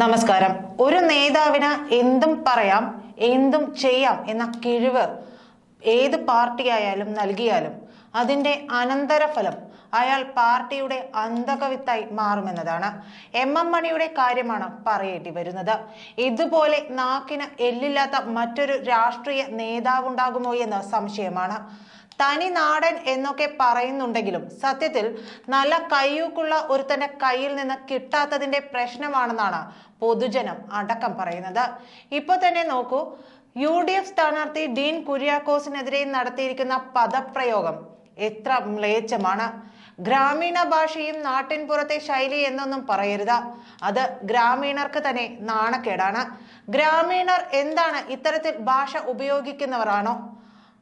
നമസ്കാരം. ഒരു നേതാവിന് എന്തും പറയാം എന്തും ചെയ്യാം എന്ന കിഴിവ് ഏത് പാർട്ടിയായാലും നൽകിയാലും അതിന്റെ അനന്തരഫലം അയാൾ പാർട്ടിയുടെ അന്തകവിത്തായി മാറുമെന്നതാണ് എം എം മണിയുടെ കാര്യമാണ് പറയേണ്ടി വരുന്നത്. ഇതുപോലെ നാക്കിന് എല്ലില്ലാത്ത മറ്റൊരു രാഷ്ട്രീയ നേതാവുണ്ടാകുമോ എന്ന് സംശയമാണ്. തനി നാടൻ എന്നൊക്കെ പറയുന്നുണ്ടെങ്കിലും സത്യത്തിൽ നല്ല കയ്യൂക്കുള്ള ഒരുത്തന്റെ കയ്യിൽ നിന്ന് കിട്ടാത്തതിന്റെ പ്രശ്നമാണെന്നാണ് പൊതുജനം അടക്കം പറയുന്നത്. ഇപ്പൊ തന്നെ നോക്കൂ യു ഡി എഫ് സ്ഥാനാർത്ഥി ഡീൻ കുര്യാക്കോസിനെതിരെ നടത്തിയിരിക്കുന്ന പദപ്രയോഗം എത്ര മ്ലേച്ഛമാണ്. ഗ്രാമീണ ഭാഷയും നാട്ടിൻപുറത്തെ ശൈലി എന്നൊന്നും പറയരുത്. അത് ഗ്രാമീണർക്ക് തന്നെ നാണക്കേടാണ്. ഗ്രാമീണർ എന്താണ് ഇത്തരത്തിൽ ഭാഷ ഉപയോഗിക്കുന്നവരാണോ?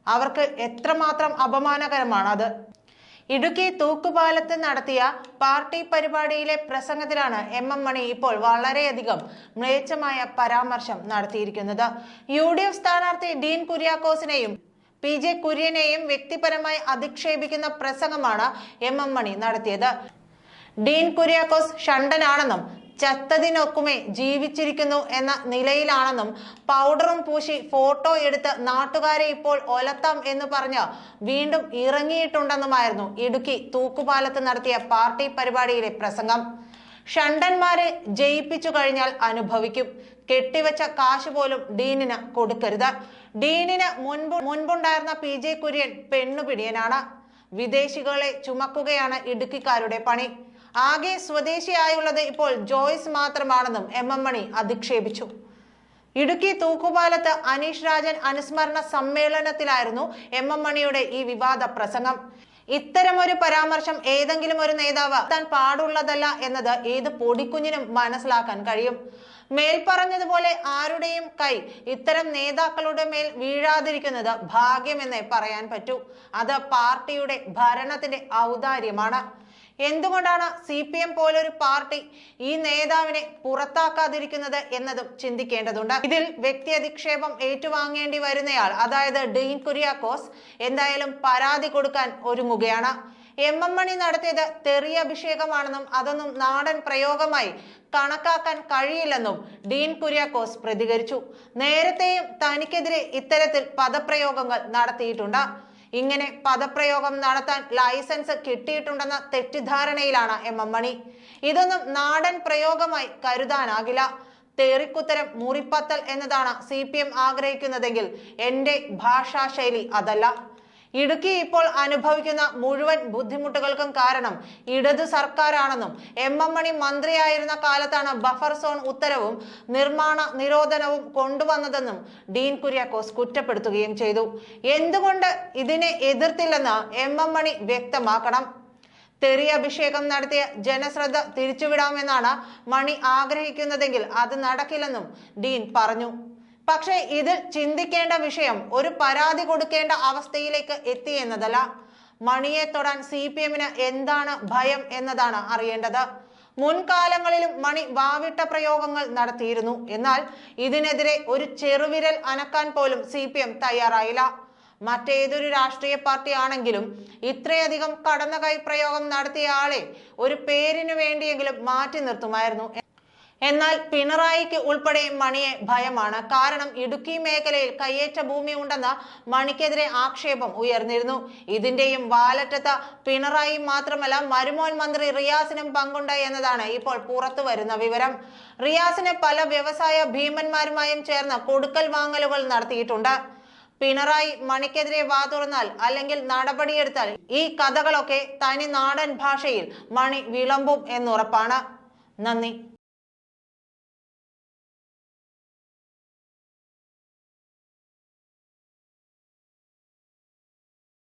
അവർക്ക് എത്രമാത്രം അപമാനകരമാണ് അത്. ഇടുക്കി തൂക്കുപാലത്ത് നടത്തിയ പാർട്ടി പരിപാടിയിലെ പ്രസംഗത്തിലാണ് എം എം മണി ഇപ്പോൾ വളരെയധികം മ്ലേച്ഛമായ പരാമർശം നടത്തിയിരിക്കുന്നത്. യു ഡി എഫ് സ്ഥാനാർത്ഥി ഡീൻ കുര്യാക്കോസിനെയും പി ജെ കുര്യനെയും വ്യക്തിപരമായി അധിക്ഷേപിക്കുന്ന പ്രസംഗമാണ് എം എം മണി നടത്തിയത്. ഡീൻ കുര്യാക്കോസ് ഷണ്ടനാണെന്നും ചത്തതിനൊക്കുമേ ജീവിച്ചിരിക്കുന്നു എന്ന നിലയിലാണെന്നും പൗഡറും പൂശി ഫോട്ടോ എടുത്ത് നാട്ടുകാരെ ഇപ്പോൾ ഒലത്താം എന്ന് പറഞ്ഞ് വീണ്ടും ഇറങ്ങിയിട്ടുണ്ടെന്നുമായിരുന്നു ഇടുക്കി തൂക്കുപാലത്ത് നടത്തിയ പാർട്ടി പരിപാടിയിലെ പ്രസംഗം. ഷണ്ടന്മാരെ ജയിപ്പിച്ചു കഴിഞ്ഞാൽ അനുഭവിക്കും. കെട്ടിവെച്ച കാശ് പോലും ഡീനിന് കൊടുക്കരുത്. ഡീനിന് മുൻപ് മുൻപുണ്ടായിരുന്ന പി ജെ കുര്യൻ പെണ്ണുപിടിയനാണ്. വിദേശികളെ ചുമക്കുകയാണ് ഇടുക്കിക്കാരുടെ പണി. ആകെ സ്വദേശിയായുള്ളത് ഇപ്പോൾ ജോയ്സ് മാത്രമാണെന്നും എം എം മണി അധിക്ഷേപിച്ചു. ഇടുക്കി തൂക്കുപാലത്ത് അനീഷ് രാജൻ അനുസ്മരണ സമ്മേളനത്തിലായിരുന്നു എം എം മണിയുടെ ഈ വിവാദ പ്രസംഗം. ഇത്തരമൊരു പരാമർശം ഏതെങ്കിലും ഒരു നേതാവ് താൻ പാടുള്ളതല്ല എന്നത് ഏത് പൊടിക്കുഞ്ഞിനും മനസ്സിലാക്കാൻ കഴിയും. മേൽപ്പറഞ്ഞതുപോലെ ആരുടെയും കൈ ഇത്തരം നേതാക്കളുടെ മേൽ വീഴാതിരിക്കുന്നത് ഭാഗ്യമെന്നേ പറയാൻ പറ്റൂ. അത് പാർട്ടിയുടെ ഭരണത്തിന്റെ ഔദാര്യമാണ്. എന്തുകൊണ്ടാണ് സി പി എം പോലൊരു പാർട്ടി ഈ നേതാവിനെ പുറത്താക്കാതിരിക്കുന്നത് എന്നതും ചിന്തിക്കേണ്ടതുണ്ട്. ഇതിൽ വ്യക്തി അധിക്ഷേപം ഏറ്റുവാങ്ങേണ്ടി വരുന്നയാൾ അതായത് ഡീൻ കുര്യാക്കോസ് എന്തായാലും പരാതി കൊടുക്കാൻ ഒരുങ്ങുകയാണ്. എം എം മണി നടത്തിയത് തെറിയ അഭിഷേകമാണെന്നും അതൊന്നും നാടൻ പ്രയോഗമായി കണക്കാക്കാൻ കഴിയില്ലെന്നും ഡീൻ കുര്യാക്കോസ് പ്രതികരിച്ചു. നേരത്തെയും തനിക്കെതിരെ ഇത്തരത്തിൽ പദപ്രയോഗങ്ങൾ നടത്തിയിട്ടുണ്ട്. ഇങ്ങനെ പദപ്രയോഗം നടത്താൻ ലൈസൻസ് കിട്ടിയിട്ടുണ്ടെന്ന തെറ്റിദ്ധാരണയിലാണ് എം എം മണി. ഇതൊന്നും നാടൻ പ്രയോഗമായി കരുതാനാകില്ല. തേറിക്കുത്തരം മുറിപ്പത്തൽ എന്നതാണ് സി പി എം ആഗ്രഹിക്കുന്നതെങ്കിൽ എന്റെ ഭാഷാശൈലി അതല്ല. ഇടുക്കി ഇപ്പോൾ അനുഭവിക്കുന്ന മുഴുവൻ ബുദ്ധിമുട്ടുകൾക്കും കാരണം ഇടതു സർക്കാരാണെന്നും എം എം മണി മന്ത്രിയായിരുന്ന കാലത്താണ് ബഫർ സോൺ ഉത്തരവും നിർമ്മാണ നിരോധനവും കൊണ്ടുവന്നതെന്നും ഡീൻ കുര്യാക്കോസ് കുറ്റപ്പെടുത്തുകയും ചെയ്തു. എന്തുകൊണ്ട് ഇതിനെ എതിർത്തില്ലെന്ന് എം എം മണി വ്യക്തമാക്കണം. തെറി അഭിഷേകം നടത്തിയ ജനശ്രദ്ധ തിരിച്ചുവിടാമെന്നാണ് മണി ആഗ്രഹിക്കുന്നതെങ്കിൽ അത് നടക്കില്ലെന്നും ഡീൻ പറഞ്ഞു. പക്ഷേ ഇതിൽ ചിന്തിക്കേണ്ട വിഷയം ഒരു പരാതി കൊടുക്കേണ്ട അവസ്ഥയിലേക്ക് എത്തി എന്നതല്ല. മണിയെ തൊടാൻ സി പി എമ്മിന് എന്താണ് ഭയം എന്നതാണ് അറിയേണ്ടത്. മുൻകാലങ്ങളിലും മണി വാവിട്ട പ്രയോഗങ്ങൾ നടത്തിയിരുന്നു. എന്നാൽ ഇതിനെതിരെ ഒരു ചെറുവിരൽ അനക്കാൻ പോലും സി പി എം തയ്യാറായില്ല. മറ്റേതൊരു രാഷ്ട്രീയ പാർട്ടി ആണെങ്കിലും ഇത്രയധികം കടന്നകൈ പ്രയോഗം നടത്തിയ ആളെ ഒരു പേരിനു വേണ്ടിയെങ്കിലും മാറ്റി നിർത്തുമായിരുന്നു. എന്നാൽ പിണറായിക്ക് ഉൾപ്പെടെ മണിയെ ഭയമാണ്. കാരണം ഇടുക്കി മേഖലയിൽ കയ്യേറ്റ ഭൂമി ഉണ്ടെന്ന മണിക്കെതിരെ ആക്ഷേപം ഉയർന്നിരുന്നു. ഇതിന്റെയും വാലറ്റത്ത് പിണറായി മാത്രമല്ല മരുമോൻ മന്ത്രി റിയാസിനും പങ്കുണ്ട് എന്നതാണ് ഇപ്പോൾ പുറത്തു വരുന്ന വിവരം. റിയാസിന് പല വ്യവസായ ഭീമന്മാരുമായും ചേർന്ന് കൊടുക്കൽ വാങ്ങലുകൾ നടത്തിയിട്ടുണ്ട്. പിണറായി മണിക്കെതിരെ വാ തുറന്നാൽ അല്ലെങ്കിൽ നടപടിയെടുത്താൽ ഈ കഥകളൊക്കെ തനി നാടൻ ഭാഷയിൽ മണി വിളമ്പും എന്നുറപ്പാണ്. നന്ദി.